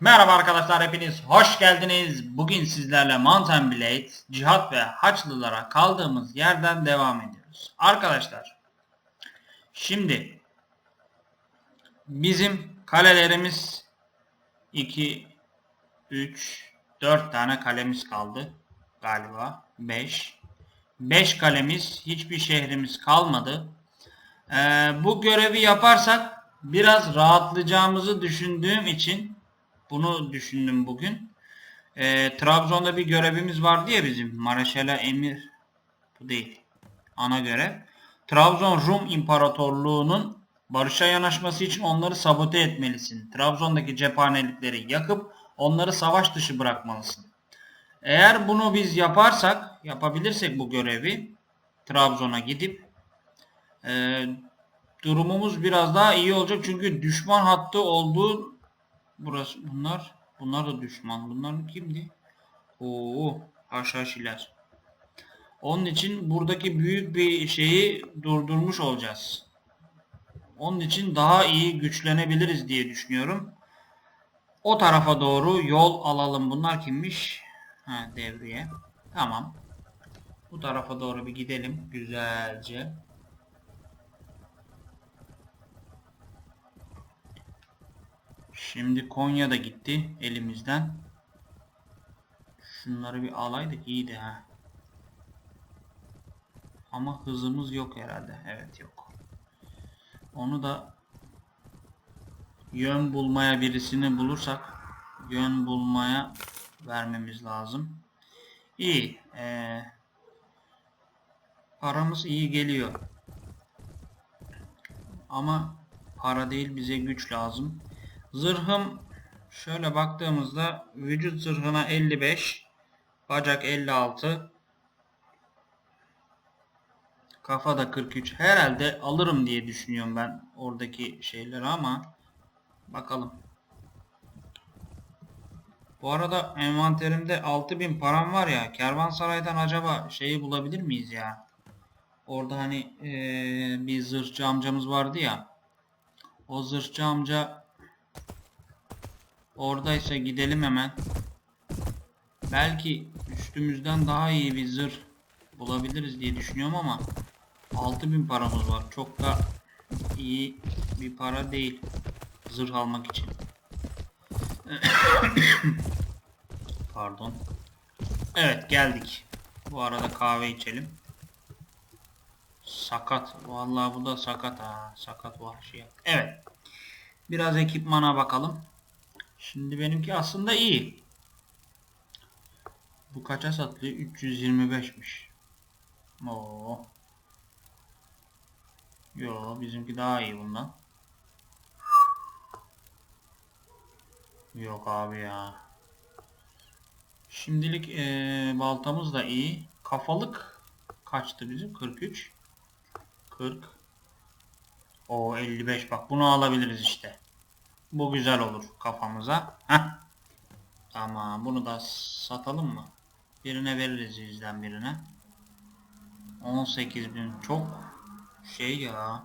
Merhaba arkadaşlar hepiniz hoş geldiniz. Bugün sizlerle Mountain Blade, Cihat ve Haçlılara kaldığımız yerden devam ediyoruz. Arkadaşlar şimdi bizim kalelerimiz 2 3 4 tane kalemiz kaldı galiba 5 5 kalemiz hiçbir şehrimiz kalmadı. Ee, bu görevi yaparsak biraz rahatlayacağımızı düşündüğüm için bunu düşündüm bugün. Ee, Trabzon'da bir görevimiz vardı ya bizim. Mareşala Emir. Bu değil. Ana görev. Trabzon Rum İmparatorluğu'nun barışa yanaşması için onları sabote etmelisin. Trabzon'daki cephanelikleri yakıp onları savaş dışı bırakmalısın. Eğer bunu biz yaparsak, yapabilirsek bu görevi Trabzon'a gidip e, durumumuz biraz daha iyi olacak. Çünkü düşman hattı olduğu Burası bunlar. Bunlar da düşman. Bunlar kimdi? Oo, haşhaşiler. Onun için buradaki büyük bir şeyi durdurmuş olacağız. Onun için daha iyi güçlenebiliriz diye düşünüyorum. O tarafa doğru yol alalım. Bunlar kimmiş? Ha, devriye. Tamam. Bu tarafa doğru bir gidelim güzelce. Şimdi Konya da gitti elimizden. Şunları bir alaydık iyiydi ha. Ama hızımız yok herhalde. Evet yok. Onu da yön bulmaya birisini bulursak yön bulmaya vermemiz lazım. İyi. Ee, paramız iyi geliyor. Ama para değil bize güç lazım. Zırhım şöyle baktığımızda vücut zırhına 55, bacak 56, kafa da 43. Herhalde alırım diye düşünüyorum ben oradaki şeyleri ama bakalım. Bu arada envanterimde 6000 param var ya. Kervansaray'dan acaba şeyi bulabilir miyiz ya? Orada hani ee, bir zırhçı amcamız vardı ya. O zırhçı amca Oradaysa gidelim hemen. Belki üstümüzden daha iyi bir zırh bulabiliriz diye düşünüyorum ama 6000 paramız var. Çok da iyi bir para değil zırh almak için. Pardon. Evet geldik. Bu arada kahve içelim. Sakat. Vallahi bu da sakat ha. Sakat vahşi. Evet. Biraz ekipmana bakalım. Şimdi benimki aslında iyi. Bu kaça satılıyor? 325'miş. Oo. Yo bizimki daha iyi bundan. Yok abi ya. Şimdilik ee, baltamız da iyi. Kafalık kaçtı bizim? 43. 40. O 55 bak bunu alabiliriz işte. Bu güzel olur kafamıza. Heh. Tamam bunu da satalım mı? Birine veririz yüzden birine. 18.000 çok şey ya.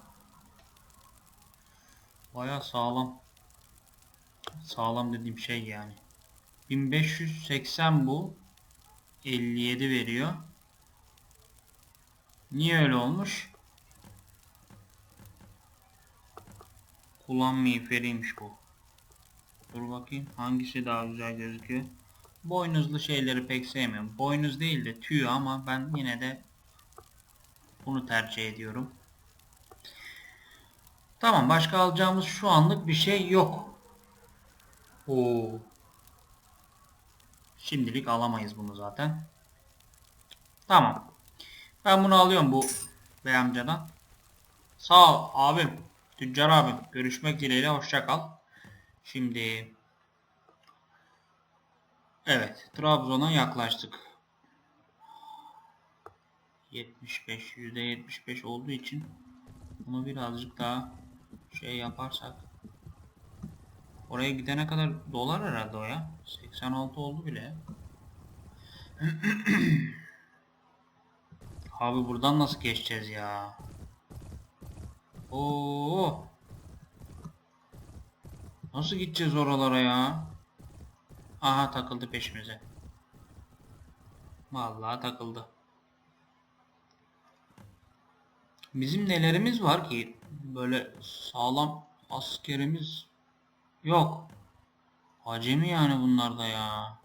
Baya sağlam. Sağlam dediğim şey yani. 1580 bu. 57 veriyor. Niye öyle olmuş? Kullan miğferiymiş bu. Dur bakayım hangisi daha güzel gözüküyor. Boynuzlu şeyleri pek sevmiyorum. Boynuz değil de tüy ama ben yine de bunu tercih ediyorum. Tamam başka alacağımız şu anlık bir şey yok. Oo. Şimdilik alamayız bunu zaten. Tamam. Ben bunu alıyorum bu bey amcadan. Sağ ol abim. Tüccar abim. Görüşmek dileğiyle hoşça kal. Şimdi Evet, Trabzon'a yaklaştık. 75 %75 olduğu için bunu birazcık daha şey yaparsak oraya gidene kadar dolar herhalde o ya. 86 oldu bile. Abi buradan nasıl geçeceğiz ya? Oo. Nasıl gideceğiz oralara ya? Aha takıldı peşimize. Vallahi takıldı. Bizim nelerimiz var ki böyle sağlam askerimiz yok. Acemi yani bunlar da ya.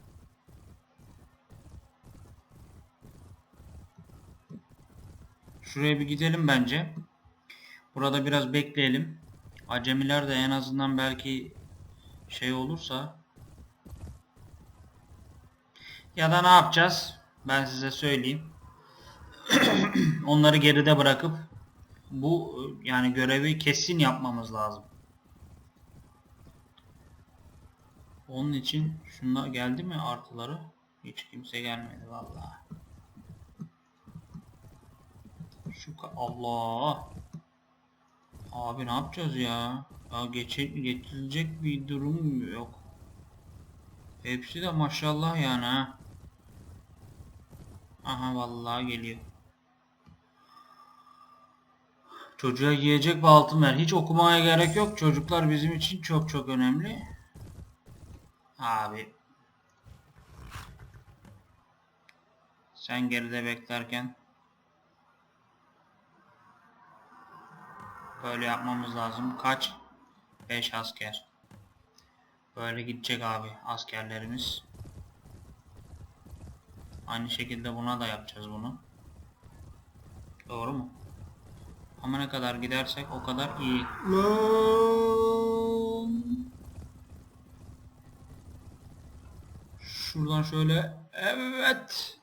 Şuraya bir gidelim bence. Burada biraz bekleyelim. Acemiler de en azından belki şey olursa ya da ne yapacağız? Ben size söyleyeyim. Onları geride bırakıp bu yani görevi kesin yapmamız lazım. Onun için şunlar geldi mi artıları? Hiç kimse gelmedi vallahi. Şu Allah. Abi ne yapacağız ya? Ya geçe geçilecek bir durum yok. Hepsi de maşallah yani ha. Aha vallahi geliyor. Çocuğa yiyecek ve altın ver. Hiç okumaya gerek yok. Çocuklar bizim için çok çok önemli. Abi. Sen geride beklerken böyle yapmamız lazım. Kaç? 5 asker. Böyle gidecek abi askerlerimiz. Aynı şekilde buna da yapacağız bunu. Doğru mu? Ama ne kadar gidersek o kadar iyi. Şuradan şöyle. Evet.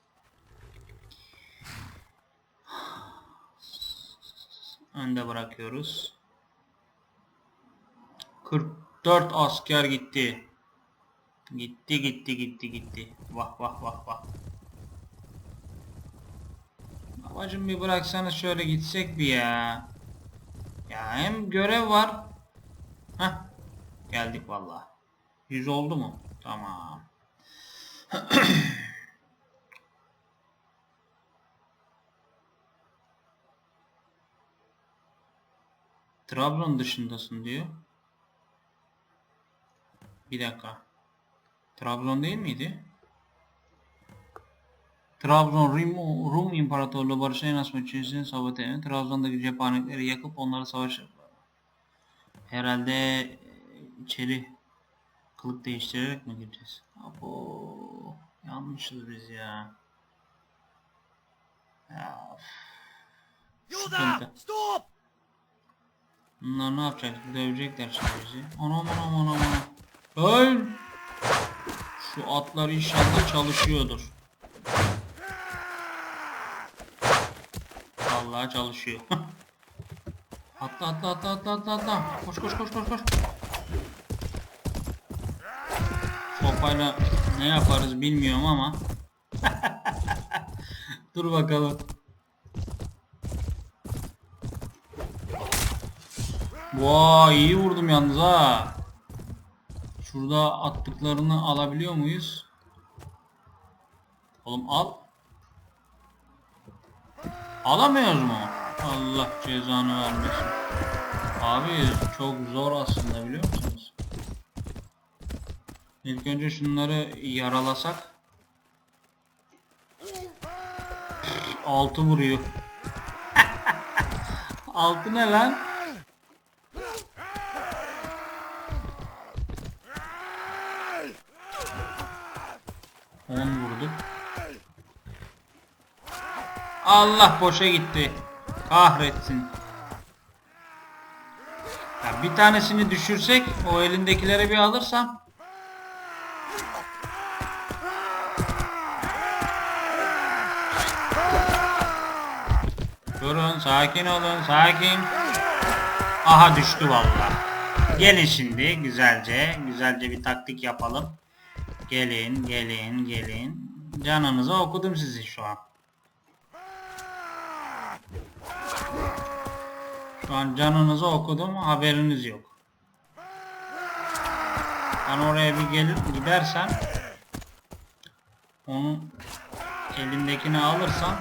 Önde bırakıyoruz. 44 asker gitti. Gitti gitti gitti gitti. Vah vah vah vah. Babacım bir bıraksanız şöyle gitsek bir ya. Ya hem görev var. Heh. Geldik vallahi. 100 oldu mu? Tamam. Trabzon dışındasın diyor. Bir dakika. Trabzon değil miydi? Trabzon Rum, Rum İmparatorluğu barışa yanaşmak için sabote eden Trabzon'daki cephanelikleri yakıp onları savaş herhalde e, içeri kılık değiştirerek mi gireceğiz? Abo yanlışız biz ya. Ya. Sıkıntı. Stop! Bunlar ne yapacak? Dövecekler şimdi bizi. Anam anam anam anam. Öl! Şu atlar inşallah çalışıyordur. Vallahi çalışıyor. atla atla atla atla atla atla. Koş koş koş koş koş. Sopayla ne yaparız bilmiyorum ama. Dur bakalım. Vay iyi vurdum yalnız ha. Şurada attıklarını alabiliyor muyuz? Oğlum al. Alamıyoruz mu? Allah cezanı vermesin. Abi çok zor aslında biliyor musunuz? İlk önce şunları yaralasak. Altı vuruyor. Altı ne lan? On vurdu. Allah boşa gitti. Kahretsin. Ya bir tanesini düşürsek o elindekileri bir alırsam. Durun sakin olun sakin. Aha düştü vallahi. Gelin şimdi güzelce güzelce bir taktik yapalım. Gelin gelin gelin. Canınızı okudum sizi şu an. Şu an canınızı okudum haberiniz yok. Ben oraya bir gelir gidersen onun elindekini alırsam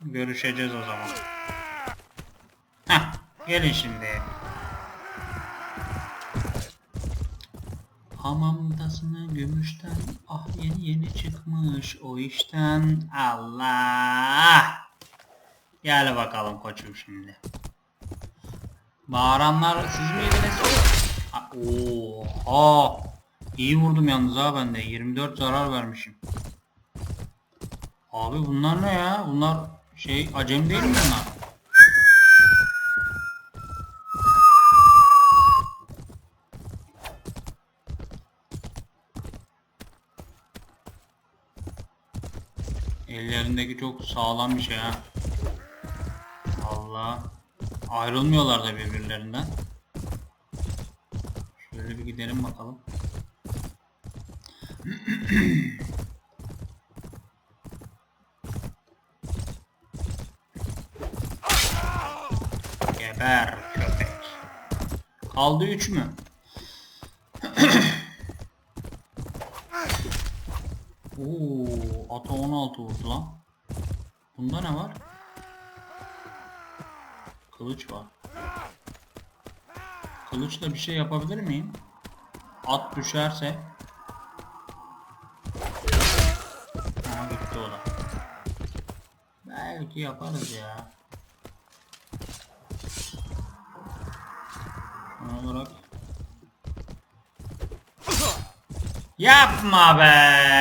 görüşeceğiz o zaman. Heh, gelin şimdi. Hamamdasını gümüşten ah yeni yeni çıkmış o işten Allah. Gel bakalım koçum şimdi. Bağıranlar siz miydiniz? Ha, Oha. İyi vurdum yalnız ha ben de. 24 zarar vermişim. Abi bunlar ne ya? Bunlar şey acem değil mi bunlar? Ellerindeki çok sağlam bir şey ha. Allah. Ayrılmıyorlar da birbirlerinden. Şöyle bir gidelim bakalım. Geber köpek. Kaldı 3 mü? Oo, ata 16 vurdu lan. Bunda ne var? Kılıç var. Kılıçla bir şey yapabilir miyim? At düşerse. Ama gitti o da. Belki yaparız ya. Son olarak. Yapma be.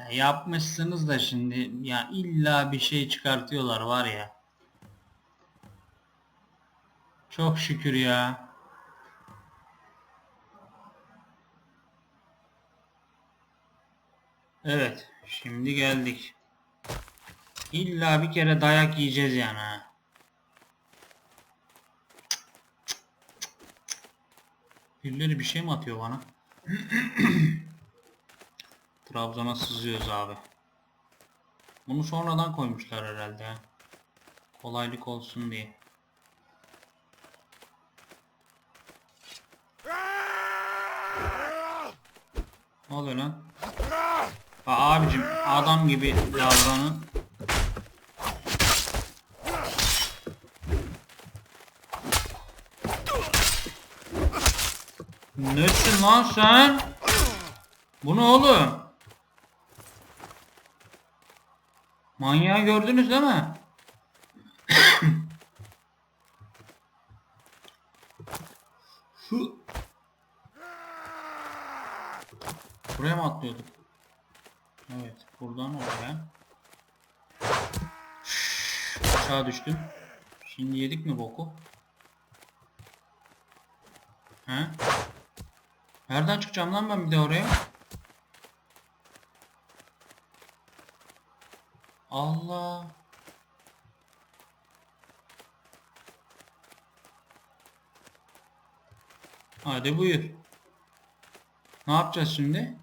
Ya yapmışsınız da şimdi ya illa bir şey çıkartıyorlar var ya. Çok şükür ya. Evet, şimdi geldik. İlla bir kere dayak yiyeceğiz yani ha. Birileri bir şey mi atıyor bana? Trabzon'a sızıyoruz abi. Bunu sonradan koymuşlar herhalde. Kolaylık olsun diye. Ne oluyor lan? Aa, abicim adam gibi davranın. Nesin lan sen? Bu ne oğlum? Manyağı gördünüz değil mi? Şu Buraya mı atlıyorduk? Evet, buradan oraya. Aşağı düştüm. Şimdi yedik mi boku? He? Nereden çıkacağım lan ben bir de oraya? Allah. Hadi buyur. Ne yapacağız şimdi?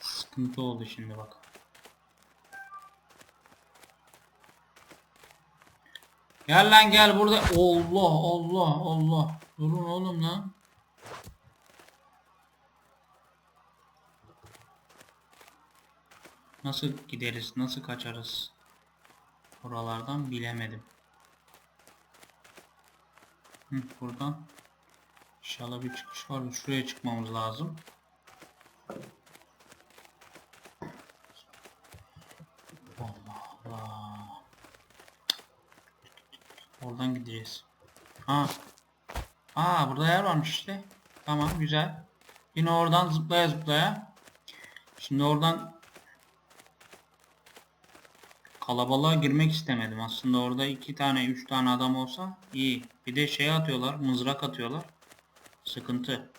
Sıkıntı oldu şimdi bak. Gel lan gel burada. Allah Allah Allah. Durun oğlum lan. Nasıl gideriz? Nasıl kaçarız? Oralardan bilemedim. Hı, buradan İnşallah bir çıkış var. Şuraya çıkmamız lazım. Allah Allah. Oradan gideceğiz. Ha. Aa burada yer varmış işte. Tamam güzel. Yine oradan zıplaya zıplaya. Şimdi oradan kalabalığa girmek istemedim. Aslında orada iki tane üç tane adam olsa iyi. Bir de şey atıyorlar. Mızrak atıyorlar. Sıkıntı.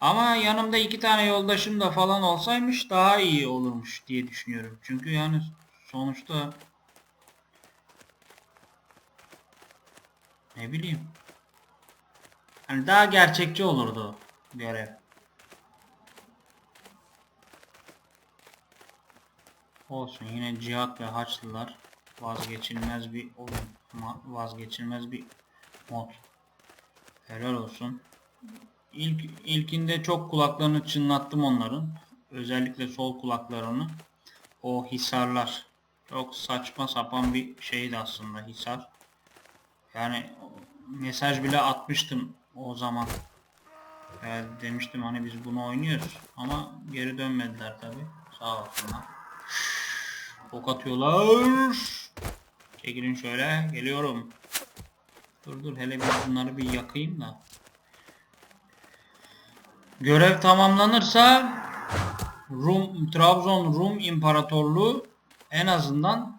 Ama yanımda iki tane yoldaşım da falan olsaymış daha iyi olurmuş diye düşünüyorum. Çünkü yani sonuçta ne bileyim. Hani daha gerçekçi olurdu görev. Olsun yine cihat ve haçlılar vazgeçilmez bir oyun. Vazgeçilmez bir mod. Helal olsun. İlk ilkinde çok kulaklarını çınlattım onların. Özellikle sol kulaklarını. O hisarlar. Çok saçma sapan bir şeydi aslında hisar. Yani mesaj bile atmıştım o zaman. Yani demiştim hani biz bunu oynuyoruz ama geri dönmediler tabi. Sağ olsunlar. Ok atıyorlar. Çekilin şöyle. Geliyorum. Dur dur hele bir bunları bir yakayım da. Görev tamamlanırsa Rum Trabzon Rum İmparatorluğu en azından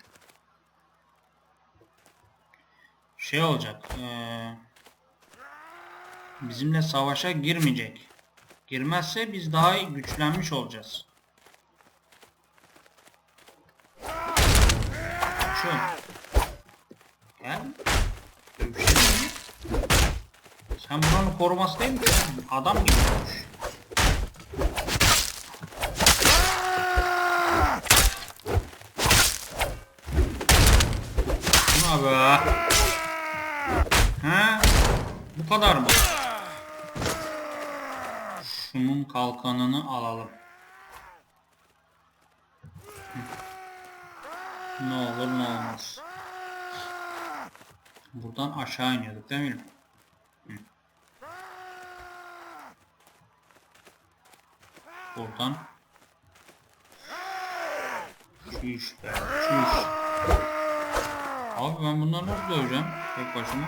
şey olacak. eee, bizimle savaşa girmeyecek. Girmezse biz daha güçlenmiş olacağız. Şu. Gel. Dövüşelim mi? Sen buranın koruması değil misin? Adam gibi olmuş. Şuna be. He? Bu kadar mı? Şunun kalkanını alalım. Ne olur ne olmaz. Buradan aşağı iniyorduk değil mi? Hı. Buradan. Çüş be, çüş. Abi ben bunları nasıl döveceğim tek başıma?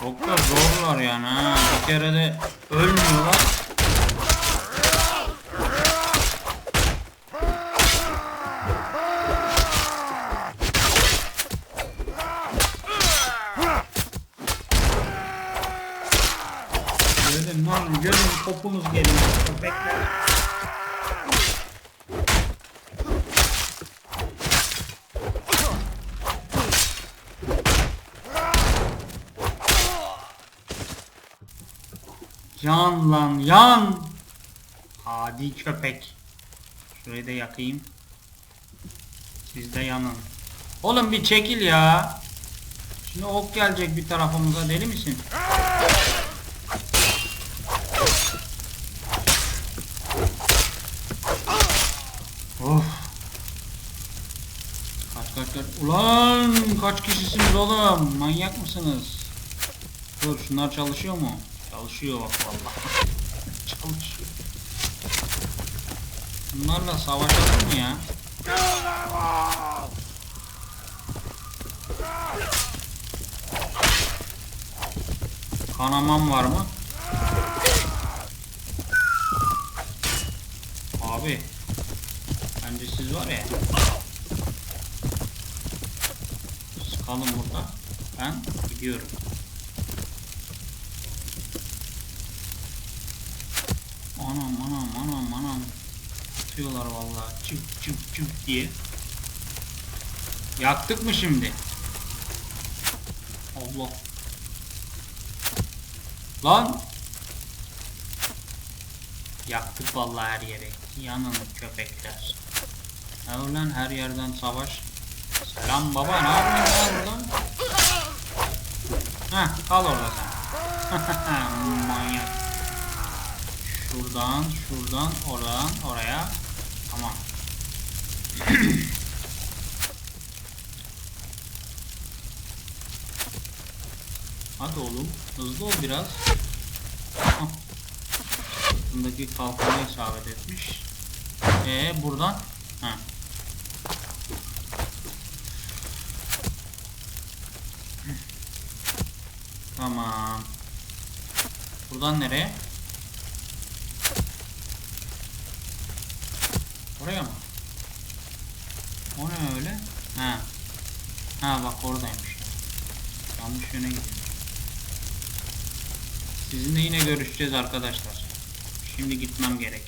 Çok da zorlar yani ha. Bir kere de ölmüyorlar. Gelin lan gelin topunuz gelin köpekler. Yan lan yan. Adi köpek. Şurayı da yakayım. Siz de yanın. Oğlum bir çekil ya. Şimdi ok gelecek bir tarafımıza deli misin? Of. Kaç kaç kaç. Ulan kaç kişisiniz oğlum? Manyak mısınız? Dur şunlar çalışıyor mu? Çalışıyor bak vallahi. çalışıyor. Bunlarla savaşalım mı ya? Kanamam var mı? Abi. Bence siz var ya. Sıkalım burada. Ben gidiyorum. Anam anam anam anam. Atıyorlar vallahi çık çık çık diye. Yaktık mı şimdi? Allah. Lan. Yaktık vallahi her yeri. Yanın köpekler. Ya ulan her yerden savaş. Selam baba ne yapıyorsun lan? Heh kal orada sen. Manyak. Şuradan şuradan oradan oraya. Tamam. Hadi oğlum hızlı ol biraz. Hah. Bundaki kalkanı isabet etmiş. Ee buradan ha. Tamam. Buradan nereye? Oraya mı? O ne öyle? Ha. Ha bak oradaymış. Yanlış yöne gidiyor. Sizinle yine görüşeceğiz arkadaşlar. Şimdi gitmem gerek.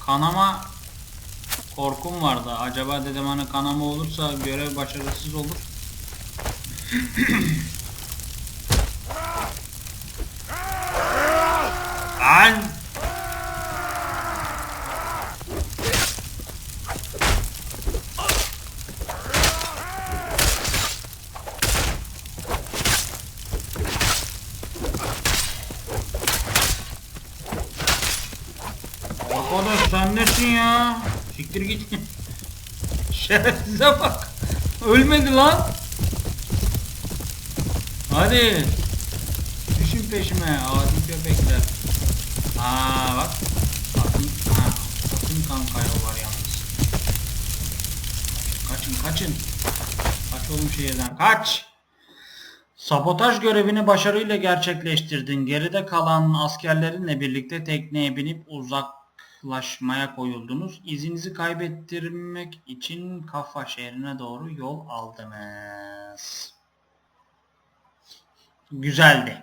Kanama korkum vardı. Acaba dedim hani kanama olursa görev başarısız olur. Lan! Şerefsize bak. Ölmedi lan. Hadi. Düşün peşime adi köpekler. Aa bak. Sakın, ha, sakın kan kaybı var yalnız. Kaçın kaçın. Kaç oğlum şehirden kaç. Sabotaj görevini başarıyla gerçekleştirdin. Geride kalan askerlerinle birlikte tekneye binip uzaklaşmaya koyuldunuz. İzinizi kaybettirmek için Kafa şehrine doğru yol aldınız. Güzeldi.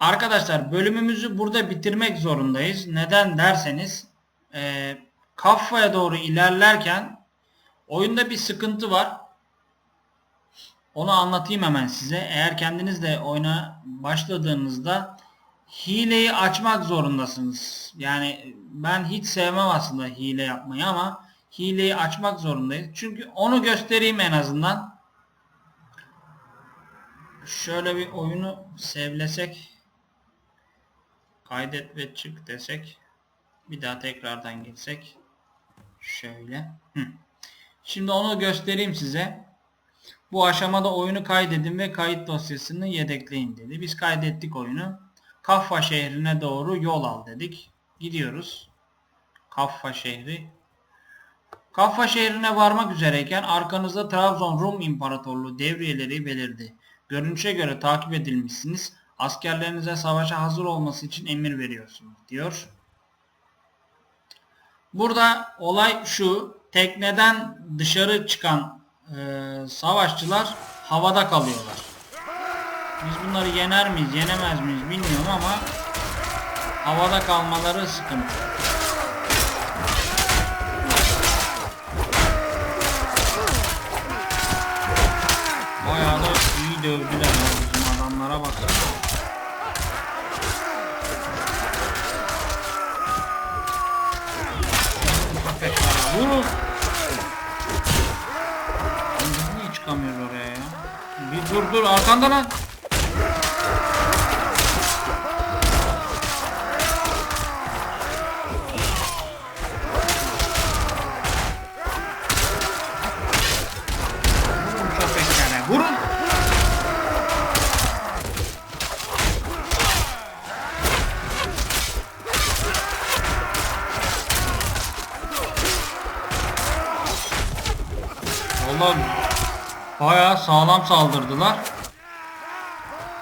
Arkadaşlar bölümümüzü burada bitirmek zorundayız. Neden derseniz e, Kaffa'ya doğru ilerlerken oyunda bir sıkıntı var. Onu anlatayım hemen size. Eğer kendiniz de oyuna başladığınızda hileyi açmak zorundasınız. Yani ben hiç sevmem aslında hile yapmayı ama hileyi açmak zorundayız. Çünkü onu göstereyim en azından. Şöyle bir oyunu sevlesek kaydet ve çık desek bir daha tekrardan gitsek şöyle. Şimdi onu göstereyim size. Bu aşamada oyunu kaydedin ve kayıt dosyasını yedekleyin dedi. Biz kaydettik oyunu. Kaffa şehrine doğru yol al dedik. Gidiyoruz. Kaffa şehri. Kaffa şehrine varmak üzereyken arkanızda Trabzon Rum İmparatorluğu devriyeleri belirdi. Görünüşe göre takip edilmişsiniz. Askerlerinize savaşa hazır olması için emir veriyorsunuz diyor. Burada olay şu. Tekneden dışarı çıkan e, savaşçılar havada kalıyorlar. Biz bunları yener miyiz, yenemez miyiz bilmiyorum ama havada kalmaları sıkıntı. Bayağı da iyi dövdüler ya bizim adamlara. Köpekler vurun. Biz niye çıkamıyoruz oraya ya? Bir dur dur arkanda lan. Sağlam saldırdılar.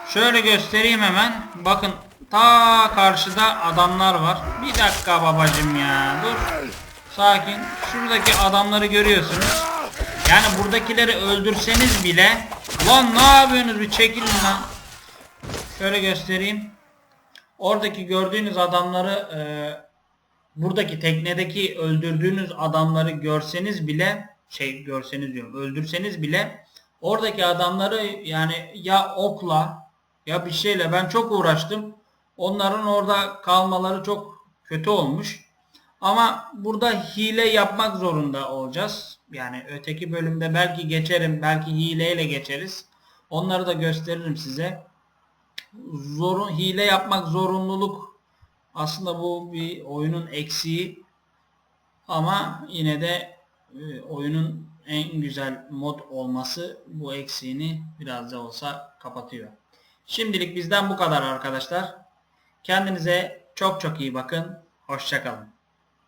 Şöyle göstereyim hemen. Bakın ta karşıda adamlar var. Bir dakika babacım ya. Dur. Sakin. Şuradaki adamları görüyorsunuz. Yani buradakileri öldürseniz bile Lan ne yapıyorsunuz bir çekilin lan. Şöyle göstereyim. Oradaki gördüğünüz adamları e, buradaki teknedeki öldürdüğünüz adamları görseniz bile şey görseniz diyorum öldürseniz bile oradaki adamları yani ya okla ya bir şeyle ben çok uğraştım. Onların orada kalmaları çok kötü olmuş. Ama burada hile yapmak zorunda olacağız. Yani öteki bölümde belki geçerim, belki hileyle geçeriz. Onları da gösteririm size. Zorun hile yapmak zorunluluk aslında bu bir oyunun eksiği. Ama yine de e, oyunun en güzel mod olması bu eksiğini biraz da olsa kapatıyor. Şimdilik bizden bu kadar arkadaşlar. Kendinize çok çok iyi bakın. Hoşçakalın.